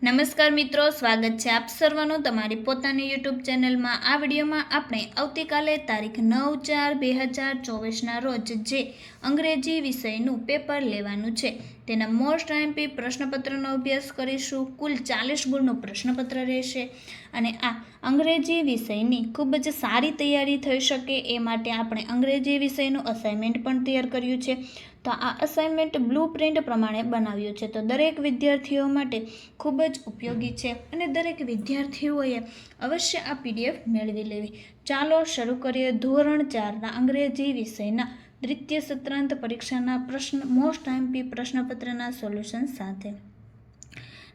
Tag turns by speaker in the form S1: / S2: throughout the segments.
S1: નમસ્કાર મિત્રો, સ્વાગત છે આપ સર્વનું તમારી પોતાની યુટ્યુબ ચેનલમાં. આ વિડીયોમાં આપણે આવતીકાલે તારીખ નવ ચાર બે હજાર ચોવીસના રોજ જે અંગ્રેજી વિષયનું પેપર લેવાનું છે, તેના મોસ્ટ આઈએમપી પ્રશ્નપત્રનો અભ્યાસ કરીશું. કુલ ચાલીસ ગુણનું પ્રશ્નપત્ર રહેશે અને આ અંગ્રેજી વિષયની ખૂબ જ સારી તૈયારી થઈ શકે એ માટે આપણે અંગ્રેજી વિષયનું અસાઇનમેન્ટ પણ તૈયાર કર્યું છે. તો આ અસાઇનમેન્ટ બ્લુ પ્રિન્ટ પ્રમાણે બનાવ્યું છે. તો દરેક વિદ્યાર્થીઓ માટે ખૂબ જ ઉપયોગી છે અને દરેક વિદ્યાર્થીઓએ અવશ્ય આ પીડીએફ મેળવી લેવી. ચાલો શરૂ કરીએ ધોરણ ચારના અંગ્રેજી વિષયના દ્વિતીય સત્રાંત પરીક્ષાના પ્રશ્ન મોસ્ટ ટાઈમપી પ્રશ્નપત્રના સોલ્યુશન સાથે.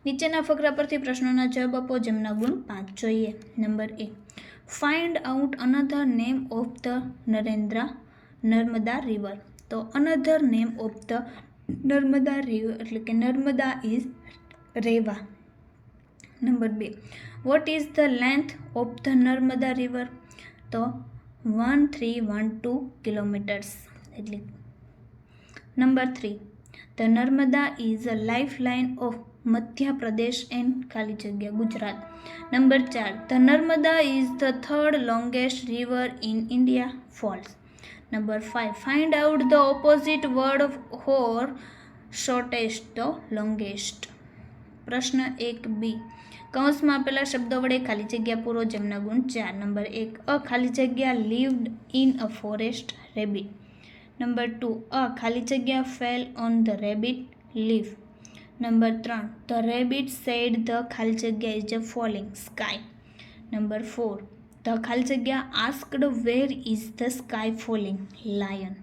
S1: નીચેના ફકરા પરથી પ્રશ્નોના જવાબ આપો, જેમના ગુણ પાંચ જોઈએ. Number A find out another name of the Narendra Narmada river તો another name of the Narmada river એટલે કે નર્મદા ઇઝ રેવા. નંબર બે. What is the length of the Narmada river તો one three one two kilometres એટલે number three the Narmada is a life line of Madhya Pradesh and ખાલી જગ્યા Gujarat. Number ચાર. The Narmada is the third longest river in India false number five find out the opposite word હોર shortest the longest પ્રશ્ન એક બી કૌંસમાં આપેલા શબ્દો વડે ખાલી જગ્યા પૂરો જેમના ગુણ ચાર. નંબર એક, અ ખાલી જગ્યા lived in a forest rabbit number two a ખાલી જગ્યા fell on the rabbit leaf number ત્રણ ધ રેબિટ સેડ ધ ખાલી જગ્યા is a falling sky number four the ખાલી જગ્યા asked where is the sky falling lion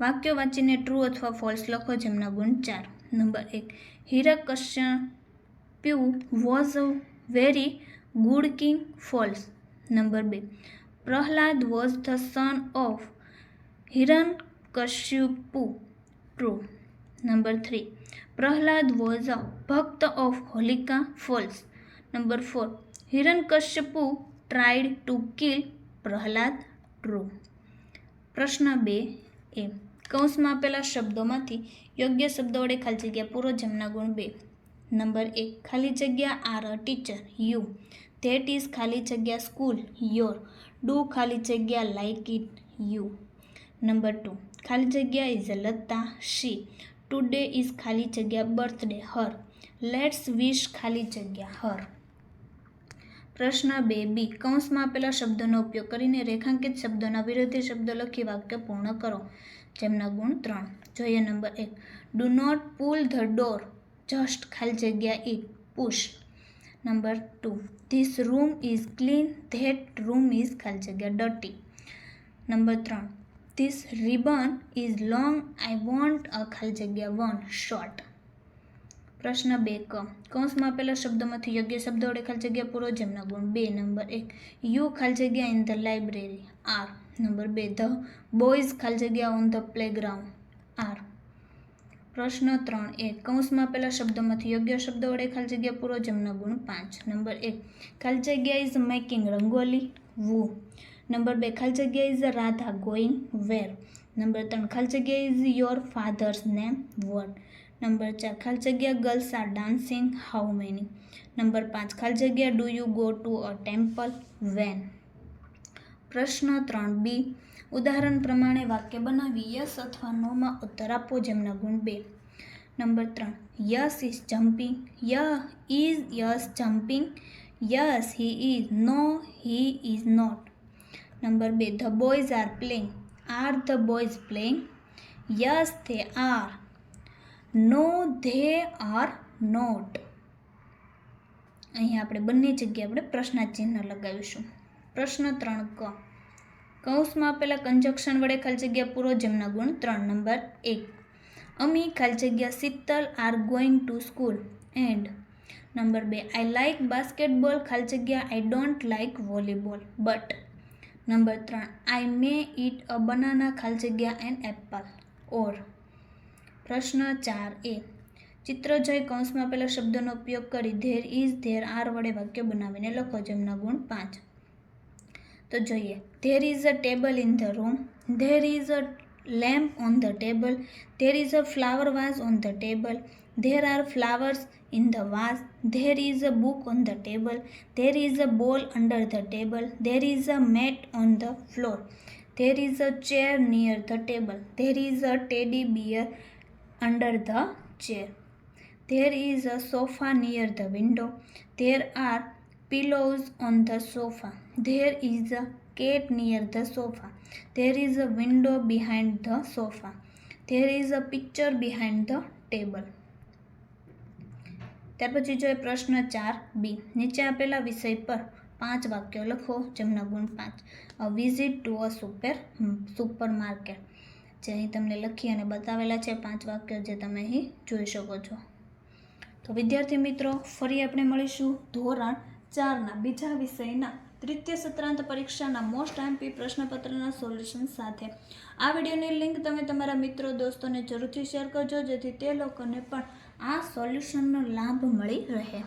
S1: વાક્યો વાંચીને true અથવા ફોલ્સ લખો જેમના ગુણ ચાર. નંબર એક Hiranyakashipu was a very good king false number બે, Prahlad was the son of Hiranyakashipu true number three Prahlad was a bhakt of Holika false number four Hiranyakashipu tried to kill Prahlad true પ્રશ્ન બે, એ. કૌંસમાં આપેલા શબ્દોમાંથી યોગ્ય શબ્દ વડે ખાલી જગ્યા પૂરો જેમના ગુણ બે. નંબર એક, ખાલી જગ્યા are a teacher, you. That is ખાલી જગ્યા સ્કૂલ, યોર. ડુ ખાલી જગ્યા like it, you. Number two, ખાલી જગ્યા is Lata, she. Today is ખાલી જગ્યા બર્થડે, હર. લેટ્સ વિશ ખાલી જગ્યા, હર. પ્રશ્ન બે, બી. કૌંસમાં આપેલા શબ્દોનો ઉપયોગ કરીને રેખાંકિત શબ્દોના વિરોધી શબ્દો લખી વાક્ય પૂર્ણ કરો. જેમના ગુણ ત્રણ. જોઈએ નંબર એક. Do not pull the door just ખાલી જગ્યા it push number two this room is clean that room is ખાલી જગ્યા ડર્ટી નંબર ત્રણ. This ribbon is long I want a ખાલી જગ્યા વન શોર્ટ પ્રશ્ન બે ક. કૌંસમાં આપેલા શબ્દોમાંથી યોગ્ય શબ્દો વડે ખાલી જગ્યા પૂરો. જેમના ગુણ બે. નંબર એક. યુ ખાલી જગ્યા in the library are number બે, ધ બોયઝ ખાલી જગ્યા ઓન ધ પ્લેગ્રાઉન્ડ. આર. પ્રશ્ન ત્રણ એક કૌંસમાં આપેલા શબ્દોમાંથી યોગ્ય શબ્દો વડે ખાલી જગ્યા પૂરો જેમના ગુણ પાંચ. નંબર એક, ખાલી જગ્યા is making rangoli, who. Number બે, ખાલી જગ્યા is Radha going where. Number ત્રણ, ખાલી જગ્યા is your father's name what. Number ચાર, ખાલી જગ્યા girls are dancing how many. Number પાંચ, ખાલી જગ્યા do you go to a temple when? પ્રશ્ન ત્રણ બી. ઉદાહરણ પ્રમાણે વાક્ય બનાવી યસ અથવા નોમાં ઉત્તર આપો જેમના ગુણ બે. નંબર ત્રણ. Yash is jumping. Y is Yash jumping. Yes he is no, he is not. Number બે. The boys are playing. Are the boys playing? Yes they are. No they are not. અહીં આપણે બંને જગ્યાએ આપણે પ્રશ્નાચિહ્ન લગાવીશું. પ્રશ્ન ત્રણ ક. કૌંસમાં આપેલા કંજક્શન વડે ખાલી જગ્યા પૂરો જેમના ગુણ ત્રણ નંબર એક. અમી ખાલી જગ્યા Sheetal are going to school. And number બે આઈ લાઇક બાસ્કેટબોલ ખાલી જગ્યા I don't like volleyball but number ત્રણ I May it a banana ખાલી જગ્યા એન એપલ ઓર પ્રશ્ન ચાર એ, ચિત્ર જોઈ કૌંસમાં પેલા શબ્દનો ઉપયોગ કરી ધેર ઇઝ ધેર આર વડે વાક્ય બનાવીને લખો જેમના ગુણ પાંચ. તો જોઈએ. There is a table in the room there is a lamp on the table there is a flower vase on the table there are flowers in the vase there is a book on the table there is a ball under the table there is a mat on the floor there is a chair near the table there is a teddy bear under the chair. There is a sofa near the window. There are pillows on the sofa. There is a cat near the sofa. There is a window behind the sofa. There is a picture behind the table. ત્યાર પછી જોઈએ પ્રશ્ન ચાર બી નીચે આપેલા વિષય પર પાંચ વાક્યો લખો જેમના ગુણ પાંચ visit to a super supermarket જે અહીં તમને લખી અને બતાવેલા છે પાંચ વાક્યો જે તમે અહીં જોઈ શકો છો તો વિદ્યાર્થી મિત્રો, ફરી આપણે મળીશું ધોરણ ચારના બીજા વિષયના તૃતીય સત્રાંત પરીક્ષાના મોસ્ટ એમપી પ્રશ્નપત્રના સોલ્યુશન સાથે. આ વિડીયોની લિંક તમે તમારા મિત્રો, દોસ્તોને જરૂરથી શેર કરજો, જેથી તે લોકોને પણ આ સોલ્યુશનનો લાભ મળી રહે.